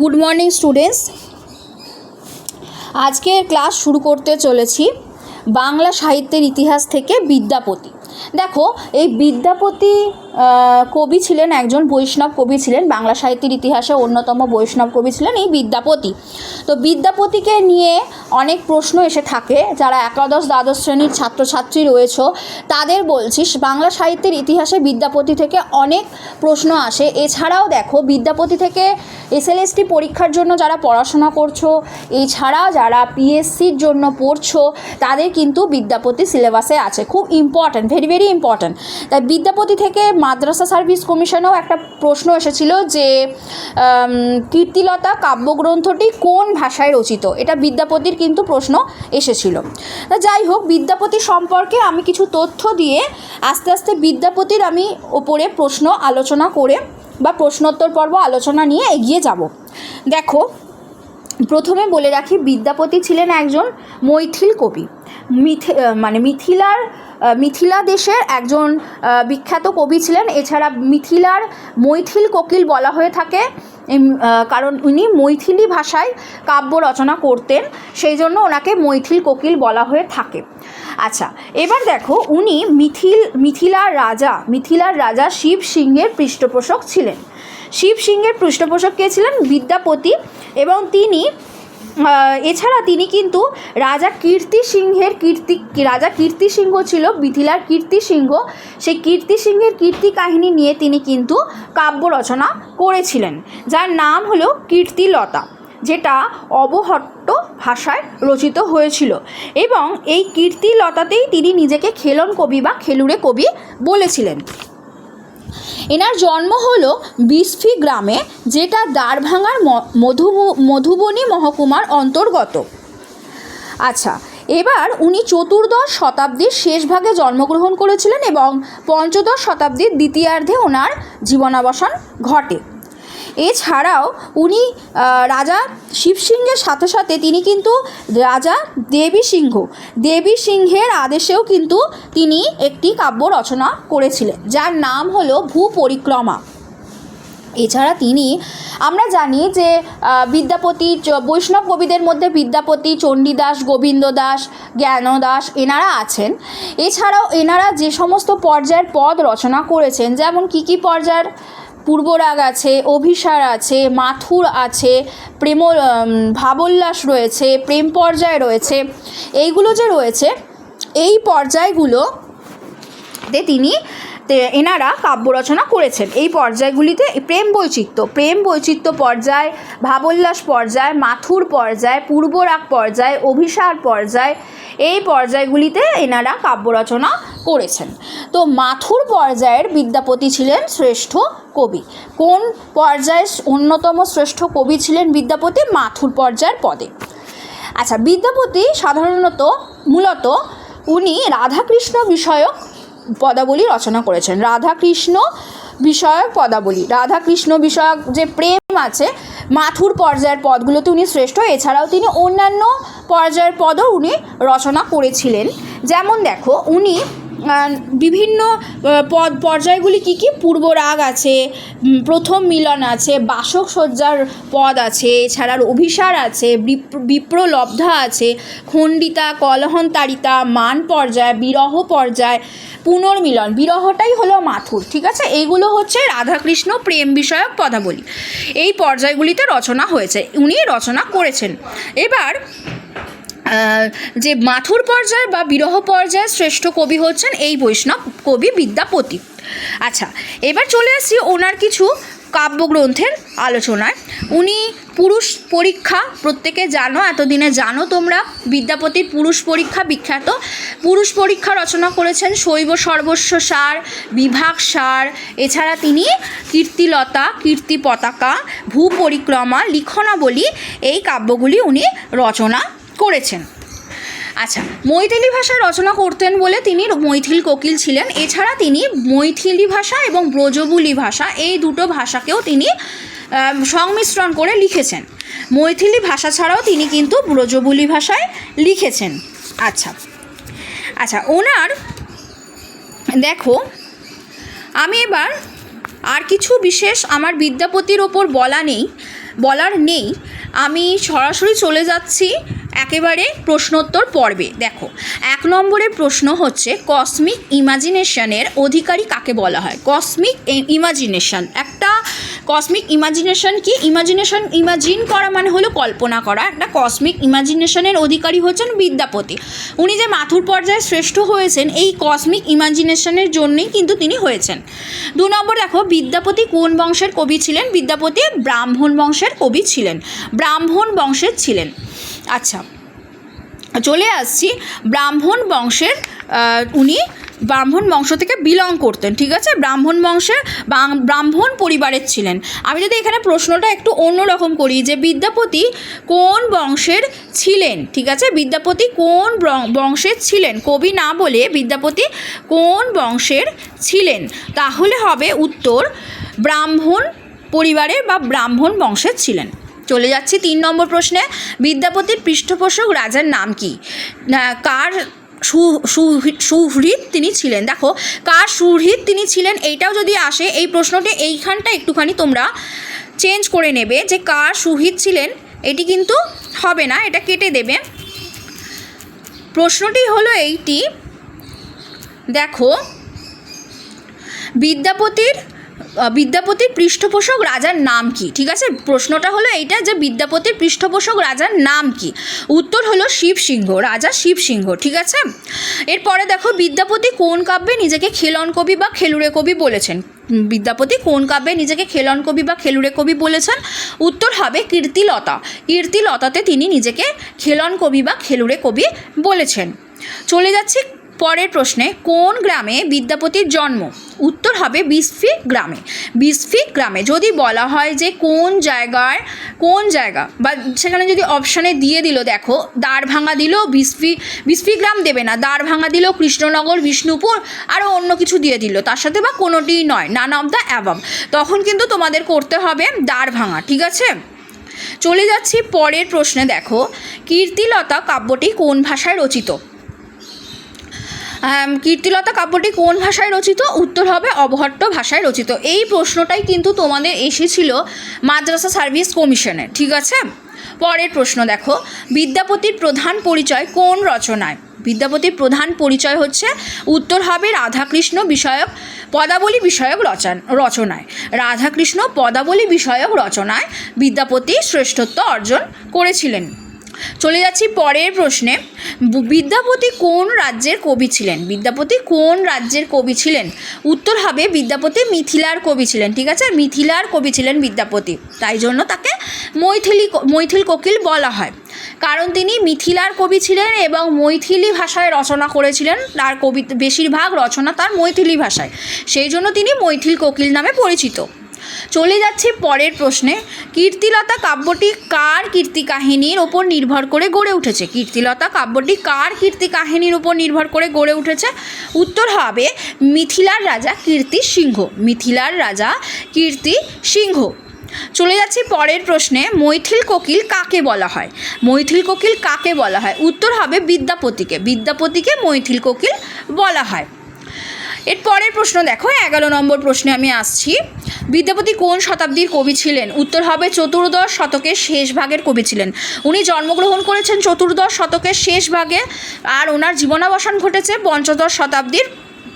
Good morning students আজকে class শুরু করতে চলেছি বাংলা সাহিত্যের ইতিহাস থেকে বিদ্যাপতি। দেখো, এই বিদ্যাপতি কবি ছিলেন, একজন বৈষ্ণব কবি ছিলেন, বাংলা সাহিত্যের ইতিহাসে অন্যতম বৈষ্ণব কবি ছিলেন এই বিদ্যাপতি। তো বিদ্যাপতিকে নিয়ে অনেক প্রশ্ন এসে থাকে, যারা একাদশ, দ্বাদশ শ্রেণির ছাত্রছাত্রী রয়েছে, তাদের বলছিস, বাংলা সাহিত্যের ইতিহাসে বিদ্যাপতি থেকে অনেক প্রশ্ন আসে। এছাড়াও দেখো, বিদ্যাপতি থেকে এসএলএসটি পরীক্ষার জন্য যারা পড়াশোনা করছ, এছাড়া যারা পিএসসির জন্য পড়ছো, তাদের কিন্তু বিদ্যাপতি সিলেবাসে আছে। খুব ইম্পর্ট্যান্ট ভেরি ভেরি ইম্পর্ট্যান্ট তাই বিদ্যাপতি থেকে মাদ্রাসা সার্ভিস কমিশনেও একটা প্রশ্ন এসেছিল যে কীর্তিলতা কাব্যগ্রন্থটি কোন ভাষায় রচিত? এটা বিদ্যাপতির কিন্তু প্রশ্ন এসেছিল। তা যাই হোক, বিদ্যাপতি সম্পর্কে আমি কিছু তথ্য দিয়ে আস্তে আস্তে বিদ্যাপতির আমি ওপরে প্রশ্ন আলোচনা করে বা প্রশ্নোত্তর পর্ব আলোচনা নিয়ে এগিয়ে যাব। দেখো প্রথমে বলে রাখি, বিদ্যাপতি ছিলেন একজন মৈথিল কবি। মিথি মানে মিথিলার মিথিলা দেশের একজন বিখ্যাত কবি ছিলেন। এছাড়া মিথিলার মৈথিল কোকিল বলা হয়ে থাকে কারণ উনি মৈথিলি ভাষায় কাব্য রচনা করতেন, সেই জন্য ওনাকে মৈথিল কোকিল বলা হয়ে থাকে। আচ্ছা এবার দেখো, উনি মিথিল, মিথিলার রাজা মিথিলার রাজা শিব সিংহের পৃষ্ঠপোষক ছিলেন। শিব সিংহের পৃষ্ঠপোষক কে ছিলেন? বিদ্যাপতি এবং তিনি এছাড়া তিনি কিন্তু রাজা কীর্তি সিংহের কীর্তি, রাজা কীর্তি সিংহ ছিল মিথিলার কীর্তি সিংহ। সেই কীর্তি সিংহের কীর্তি কাহিনী নিয়ে তিনি কিন্তু কাব্য রচনা করেছিলেন, যার নাম হলো কীর্তিলতা, যেটা অবহট্ট ভাষায় রচিত হয়েছিল। এবং এই কীর্তিলতাতেই তিনি নিজেকে খেলন কবি বা খেলুড়ে কবি বলেছিলেন। এনার জন্ম হলো বিসফি গ্রামে, যেটা দ্বারভাঙার মধু, মধুবনী মহকুমার অন্তর্গত। আচ্ছা এবার উনি চতুর্দশ শতাব্দীর শেষ ভাগে জন্মগ্রহণ করেছিলেন এবং পঞ্চদশ শতাব্দীর দ্বিতীয়ার্ধে ওনার জীবনাবসান ঘটে। এছাড়াও উনি রাজা শিবসিংহের সাথে সাথে তিনি কিন্তু রাজা দেবী সিংহ। দেবী সিংহের আদেশেও কিন্তু তিনি একটি কাব্য রচনা করেছিলেন, যার নাম হলো ভূ পরিক্রমা এছাড়া তিনি, আমরা জানি যে বিদ্যাপতি বৈষ্ণব কবিদের মধ্যে বিদ্যাপতি চণ্ডীদাস, গোবিন্দ দাস, জ্ঞানদাস এনারা আছেন। এছাড়াও এনারা যে সমস্ত পর্যায়ের পদ রচনা করেছেন, যেমন কী কী পর্যায়ের? পূর্বরাগ আছে, অভিসার আছে, মাথুর আছে, প্রেম ভাবোল্লাস রয়েছে, প্রেম পর্যায় রয়েছে। এইগুলো যে রয়েছে, এই পর্যায়গুলো তিনি এনারা কাব্য রচনা করেছেন। এই পর্যায়গুলিতে প্রেম বৈচিত্র্য প্রেম বৈচিত্র্য পর্যায়, ভাবোল্লাস পর্যায়, মাথুর পর্যায়, পূর্বরাগ পর্যায়, অভিসার পর্যায়, এই পর্যায়গুলিতে এনারা কাব্য রচনা করেছেন। তো মাথুর পর্যায়ের বিদ্যাপতি ছিলেন শ্রেষ্ঠ কবি। কোন পর্যায়ে অন্যতম শ্রেষ্ঠ কবি ছিলেন বিদ্যাপতি? মাথুর পর্যায়ের পদে। আচ্ছা বিদ্যাপতি সাধারণত মূলত উনি রাধাকৃষ্ণ বিষয়ক পদাবলী রচনা করেছেন। রাধাকৃষ্ণ বিষয়ক পদাবলী। রাধাকৃষ্ণ বিষয়ক যে প্রেম আছে, মাথুর পর্যায়ের পদগুলোতে উনি শ্রেষ্ঠ। এছাড়াও তিনি অন্যান্য পর্যায়ের পদও উনি রচনা করেছিলেন। যেমন দেখো, উনি বিভিন্ন পদ, পর্যায়গুলি কী কী? পূর্বরাগ আছে প্রথম মিলন আছে, বাসক সজ্জার পদ আছে, এছাড়ার অভিসার আছে, বিপ্র- বিপ্রলব্ধা আছে, খণ্ডিতা, কলহন্তারিতা, মান পর্যায়, বিরহ পর্যায়, পুনর্মিলন। বিরহটাই হলো মাথুর, ঠিক আছে? এইগুলো হচ্ছে রাধাকৃষ্ণ প্রেম বিষয়ক পদাবলী। এই পর্যায়গুলিতে রচনা হয়েছে, উনি রচনা করেছেন। এবার যে মাথুর পর্যায় বা বিরহ পর্যায়ের শ্রেষ্ঠ কবি হচ্ছেন এই বৈষ্ণব কবি বিদ্যাপতি। আচ্ছা এবার চলে আসছি ওনার কিছু কাব্যগ্রন্থের আলোচনায়। উনি পুরুষ পরীক্ষা, প্রত্যেকে জানো, এতদিনে জানো তোমরা, বিদ্যাপতির পুরুষ পরীক্ষা বিখ্যাত। পুরুষ পরীক্ষা রচনা করেছেন শৈব সর্বস্ব সার, বিভাগ সার, এছাড়া তিনি কীর্তিলতা কীর্তি পতাকা ভূ পরিক্রমা লিখনাবলী, এই কাব্যগুলি উনি রচনা করেছেন। আচ্ছা মৈথিলি ভাষায় রচনা করতেন বলে তিনি মৈথিল কোকিল ছিলেন। এছাড়া তিনি মৈথিলি ভাষা এবং ব্রজবুলি ভাষা এই দুটো ভাষাকেও তিনি সংমিশ্রণ করে লিখেছেন। মৈথিলি ভাষা ছাড়াও তিনি কিন্তু ব্রজবুলি ভাষায় লিখেছেন। আচ্ছা আচ্ছা ওনার, দেখো, আমি এবার আর কিছু বিশেষ আমার বিদ্যাপতির ওপর বলা নেই, বলার নেই। আমি সরাসরি চলে যাচ্ছি একেবারে প্রশ্নোত্তর পর্বে। দেখো, এক নম্বরের প্রশ্ন হচ্ছে কসমিক ইমাজিনেশনের অধিকারী কাকে বলা হয়? কসমিক ইমাজিনেশন একটা কসমিক ইমাজিনেশন কি? ইমাজিনেশন ইমাজিন করা মানে হলো কল্পনা করা। একটা কসমিক ইমাজিনেশনের অধিকারী হচ্ছেন বিদ্যাপতি। উনি যে মাথুর পর্যায়ে শ্রেষ্ঠ হয়েছেন, এই কসমিক ইমাজিনেশনের জন্যই কিন্তু তিনি হয়েছেন। দু নম্বর দেখো, বিদ্যাপতি কোন বংশের কবি ছিলেন? বিদ্যাপতি ব্রাহ্মণ বংশের কবি ছিলেন। ব্রাহ্মণ বংশের ছিলেন। আচ্ছা চলে আসছি ব্রাহ্মণ বংশের উনি ব্রাহ্মণ বংশ থেকে বিলং করতেন, ঠিক আছে? ব্রাহ্মণ বংশের ব্রাহ্মণ পরিবারের ছিলেন। আমি যদি এখানে প্রশ্নটা একটু অন্যরকম করি, যে বিদ্যাপতি কোন বংশের ছিলেন, ঠিক আছে? বিদ্যাপতি কোন বংশের ছিলেন? কবি না বলে বিদ্যাপতি কোন বংশের ছিলেন? তাহলে হবে উত্তর ব্রাহ্মণ পরিবারের বা ব্রাহ্মণ বংশের ছিলেন। চলে যাচ্ছি তিন নম্বর প্রশ্নে। বিদ্যাপতির পৃষ্ঠপোষক রাজার নাম কি? কার সু সুহৃদ তিনি ছিলেন? দেখো, কার সুহৃদ তিনি ছিলেন এইটাও যদি আসে, এই প্রশ্নটি এইখানটা একটুখানি তোমরা চেঞ্জ করে নেবে যে কার সুহৃদ ছিলেন, এটি কিন্তু হবে না, এটা কেটে দেবে। প্রশ্নটি হলো এইটি। দেখো, বিদ্যাপতির বিদ্যাপতির পৃষ্ঠপোষক রাজার নাম কি? ঠিক আছে? প্রশ্নটা হলো এইটা যে বিদ্যাপতির পৃষ্ঠপোষক রাজার নাম কি? উত্তর হলো শিবসিংহ রাজা শিবসিংহ ঠিক আছে? এরপরে দেখো, বিদ্যাপতি কোন কাব্যে নিজেকে খেলন কবি বা খেলুড়ে কবি বলেছেন? বিদ্যাপতি কোন কাব্যে নিজেকে খেলন কবি বা খেলুড়ে কবি বলেছেন? উত্তর হবে কীর্তিলতা। কীর্তিলতাতে তিনি নিজেকে খেলন কবি বা খেলুড়ে কবি বলেছেন। চলে যাচ্ছি পরের প্রশ্নে, কোন গ্রামে বিদ্যাপতির জন্ম? উত্তর হবে বিসফি গ্রামে। বিসফি গ্রামে যদি বলা হয় যে কোন জায়গায় কোন জায়গা, বা সেখানে যদি অপশানে দিয়ে দিল, দেখো, দ্বার ভাঙা দিল, বিসফি বিসফি গ্রাম দেবে না, দ্বার ভাঙা দিল, কৃষ্ণনগর, বিষ্ণুপুর আরও অন্য কিছু দিয়ে দিল, তার সাথে বা কোনোটিই নয় নান অফ দ্য অ্যাবাম তখন কিন্তু তোমাদের করতে হবে দ্বার ভাঙা, ঠিক আছে? চলে যাচ্ছি পরের প্রশ্নে, দেখো, কীর্তিলতা কাব্যটি কোন ভাষায় রচিত? কীর্তিলতা কাব্যটি কোন ভাষায় রচিত? উত্তর হবে অবহট্ট ভাষায় রচিত। এই প্রশ্নটাই কিন্তু তোমাদের এসেছিল মাদ্রাসা সার্ভিস কমিশনে, ঠিক আছে? পরের প্রশ্ন দেখো, বিদ্যাপতির প্রধান পরিচয় কোন রচনায়? বিদ্যাপতির প্রধান পরিচয় হচ্ছে, উত্তর হবে রাধাকৃষ্ণ বিষয়ক পদাবলী বিষয়ক রচন, রচনায়। রাধাকৃষ্ণ পদাবলী বিষয়ক রচনায় বিদ্যাপতি শ্রেষ্ঠত্ব অর্জন করেছিলেন। চলে যাচ্ছি পরের প্রশ্নে। বিদ্যাপতি কোন রাজ্যের কবি ছিলেন? বিদ্যাপতি কোন রাজ্যের কবি ছিলেন? উত্তর হবে বিদ্যাপতি মিথিলার কবি ছিলেন, ঠিক আছে? মিথিলার কবি ছিলেন বিদ্যাপতি। তাই জন্য তাকে মৈথিলি মৈথিল কোকিল বলা হয়। কারণ তিনি মিথিলার কবি ছিলেন এবং মৈথিলি ভাষায় রচনা করেছিলেন। তার কবি বেশিরভাগ রচনা তার মৈথিলি ভাষায়। সেই জন্য তিনি মৈথিল কোকিল নামে পরিচিত। চলে যাচ্ছে পরের প্রশ্নে। কীর্তিলতা কাব্যটি কার কীর্তি কাহিনীর ওপর নির্ভর করে গড়ে উঠেছে? কীর্তিলতা কাব্যটি কার কীর্তি কাহিনীর উপর নির্ভর করে গড়ে উঠেছে? উত্তর হবে মিথিলার রাজা কীর্তি সিংহ। মিথিলার রাজা কীর্তি সিংহ। চলে যাচ্ছি পরের প্রশ্নে, মৈথিল কোকিল কাকে বলা হয়? মৈথিল কোকিল কাকে বলা হয়? উত্তর হবে বিদ্যাপতিকে। বিদ্যাপতিকে মৈথিল কোকিল বলা হয়। এর পরের প্রশ্ন দেখো, এগারো নম্বর প্রশ্নে আমি আসছি। বিদ্যাপতি কোন শতাব্দীর কবি ছিলেন? উত্তর হবে চতুর্দশ শতকের শেষ ভাগের কবি ছিলেন। উনি জন্মগ্রহণ করেছেন চতুর্দশ শতকের শেষ ভাগে আর ওনার জীবনাবসান ঘটেছে পঞ্চদশ শতাব্দীর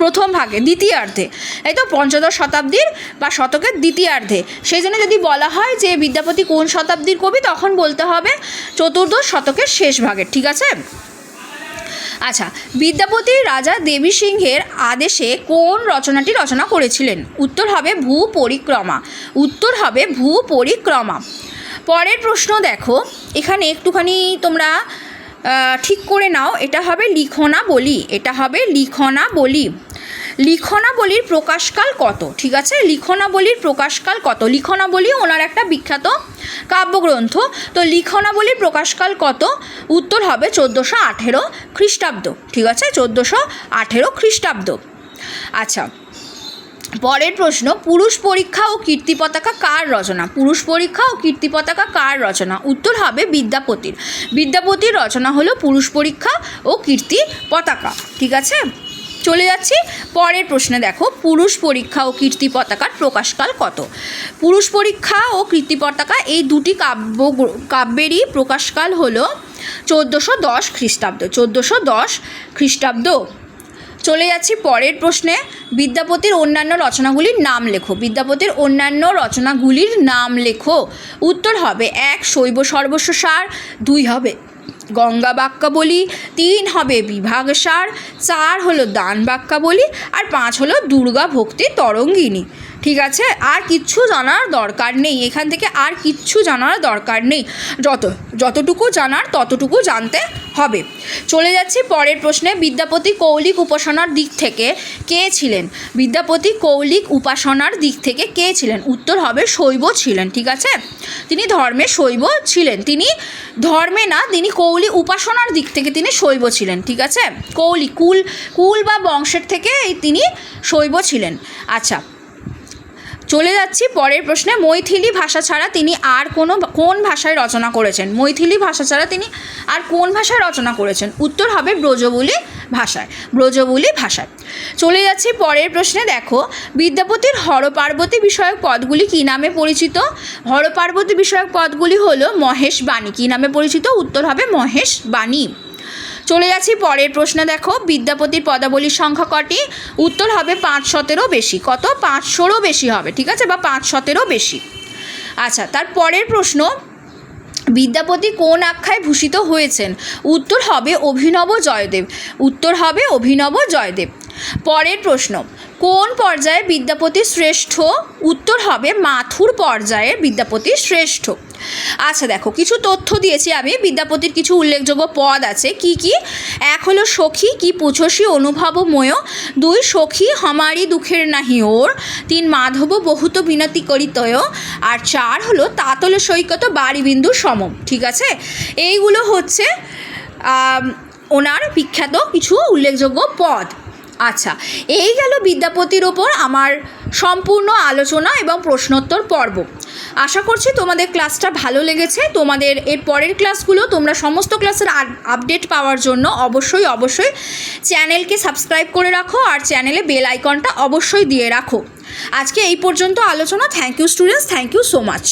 প্রথম ভাগে, দ্বিতীয়ার্ধে। এই তো পঞ্চদশ শতাব্দীর বা শতকের দ্বিতীয়ার্ধে। সেই জন্য যদি বলা হয় যে বিদ্যাপতি কোন শতাব্দীর কবি, তখন বলতে হবে চতুর্দশ শতকের শেষ ভাগের ঠিক আছে? আচ্ছা বিদ্যাপতি রাজা দেবী সিংহের আদেশে কোন রচনাটি রচনা করেছিলেন? উত্তর হবে ভূ পরিক্রমা উত্তর হবে ভূ পরিক্রমা পরের প্রশ্ন দেখো। এখানে একটুখানি তোমরা ঠিক করে নাও। এটা হবে লিখনা বলি এটা হবে লিখনা বলি লিখনাবলীর প্রকাশকাল কত? ঠিক আছে? লিখনাবলীর প্রকাশকাল কত? লিখনাবলী ওনার একটা বিখ্যাত কাব্যগ্রন্থ। তো লিখনাবলীর প্রকাশকাল কত? উত্তর হবে চোদ্দোশো আঠেরো খ্রিস্টাব্দ। ঠিক আছে? চোদ্দোশো আঠেরো খ্রিস্টাব্দ। আচ্ছা পরের প্রশ্ন, পুরুষ পরীক্ষা ও কীর্তি পতাকা কার রচনা? পুরুষ পরীক্ষা ও কীর্তি পতাকা কার রচনা? উত্তর হবে বিদ্যাপতির। বিদ্যাপতির রচনা হলো পুরুষ পরীক্ষা ও কীর্তি পতাকা। ঠিক আছে? চলে যাচ্ছি। পরের প্রশ্নে দেখো, পুরুষ পরীক্ষা ও কীর্তি পতাকার প্রকাশকাল কত? পুরুষ পরীক্ষা ও কীর্তি পতাকা এই দুটি কাব্য কাব্যেরই প্রকাশকাল হলো চোদ্দোশো দশ খ্রিস্টাব্দ। চোদ্দোশো দশ খ্রিস্টাব্দ। চলে যাচ্ছি পরের প্রশ্নে। বিদ্যাপতির অন্যান্য রচনাগুলির নাম লেখো। বিদ্যাপতির অন্যান্য রচনাগুলির নাম লেখো। উত্তর হবে এক, শৈব সর্বস্ব সার, দুই হবে গঙ্গা বাক্যাবলী তিন হবে বিভাগ সার, চার হলো দান বাক্যাবলী আর পাঁচ হলো দুর্গা ভক্তি তরঙ্গিনী। ঠিক আছে? আর কিচ্ছু জানার দরকার নেই। এখান থেকে আর কিচ্ছু জানার দরকার নেই। যত, যতটুকু জানার ততটুকু জানতে হবে। চলে যাচ্ছি পরের প্রশ্নে। বিদ্যাপতি কৌলিক উপাসনার দিক থেকে কে ছিলেন? বিদ্যাপতি কৌলিক উপাসনার দিক থেকে কে ছিলেন? উত্তর হবে শৈব ছিলেন, ঠিক আছে? তিনি ধর্মে শৈব ছিলেন। তিনি ধর্মে না, তিনি কৌলি উপাসনার দিক থেকে তিনি শৈব ছিলেন, ঠিক আছে? কৌলি কুল কুল বা বংশের থেকে তিনি শৈব ছিলেন। আচ্ছা চলে যাচ্ছি পরের প্রশ্নে। মৈথিলি ভাষা ছাড়া তিনি আর কোনো কোন ভাষায় রচনা করেছেন? মৈথিলি ভাষা ছাড়া তিনি আর কোন ভাষায় রচনা করেছেন? উত্তর হবে ব্রজবুলি ভাষায় ব্রজবুলি ভাষায়। চলে যাচ্ছি পরের প্রশ্নে, দেখো, বিদ্যাপতির হরপার্বতী বিষয়ক পদগুলি কী নামে পরিচিত? হরপার্বতী বিষয়ক পদগুলি হলো মহেশ বাণী। কী নামে পরিচিত? উত্তর হবে মহেশ বাণী। চলে যাচ্ছি, পরের প্রশ্ন দেখো। বিদ্যাপতির পদাবলীর সংখ্যা কটি? উত্তর হবে পাঁচ শতেরও বেশি। কত? পাঁচশোরও বেশি হবে, ঠিক আছে? বা পাঁচ শতেরও বেশি। আচ্ছা তার পরের প্রশ্ন। বিদ্যাপতি কোন আখ্যায় ভূষিত হয়েছেন? উত্তর হবে অভিনব জয়দেব। উত্তর হবে অভিনব জয়দেব। পরের প্রশ্ন। কোন পর্যায়ে বিদ্যাপতি শ্রেষ্ঠ? উত্তর হবে মাথুর পর্যায়ে বিদ্যাপতি শ্রেষ্ঠ। আচ্ছা দেখো, কিছু তথ্য দিয়েছি আমি। বিদ্যাপতির কিছু উল্লেখযোগ্য পদ আছে। কি কি? এক হলো সখী, কি পুছসী অনুভবময়। দুই, সখী, হমারি দুঃখের নাহি ওর। তিন, মাধব, বহুত বিনতি করিতয়। আর চার হলো তাতল সৈকত, বাড়িবিন্দু সমম। ঠিক আছে? এইগুলো হচ্ছে ওনার বিখ্যাত কিছু উল্লেখযোগ্য পদ। আচ্ছা এই গেল বিদ্যাপতির ওপর আমার সম্পূর্ণ আলোচনা এবং প্রশ্নোত্তর পর্ব। আশা করছি তোমাদের ক্লাসটা ভালো লেগেছে। তোমাদের এর পরের ক্লাসগুলো তোমরা সমস্ত ক্লাসের আপডেট পাওয়ার জন্য অবশ্যই অবশ্যই চ্যানেলকে সাবস্ক্রাইব করে রাখো আর চ্যানেলে বেল আইকনটা অবশ্যই দিয়ে রাখো। আজকে এই পর্যন্ত আলোচনা। Thank you students thank you so much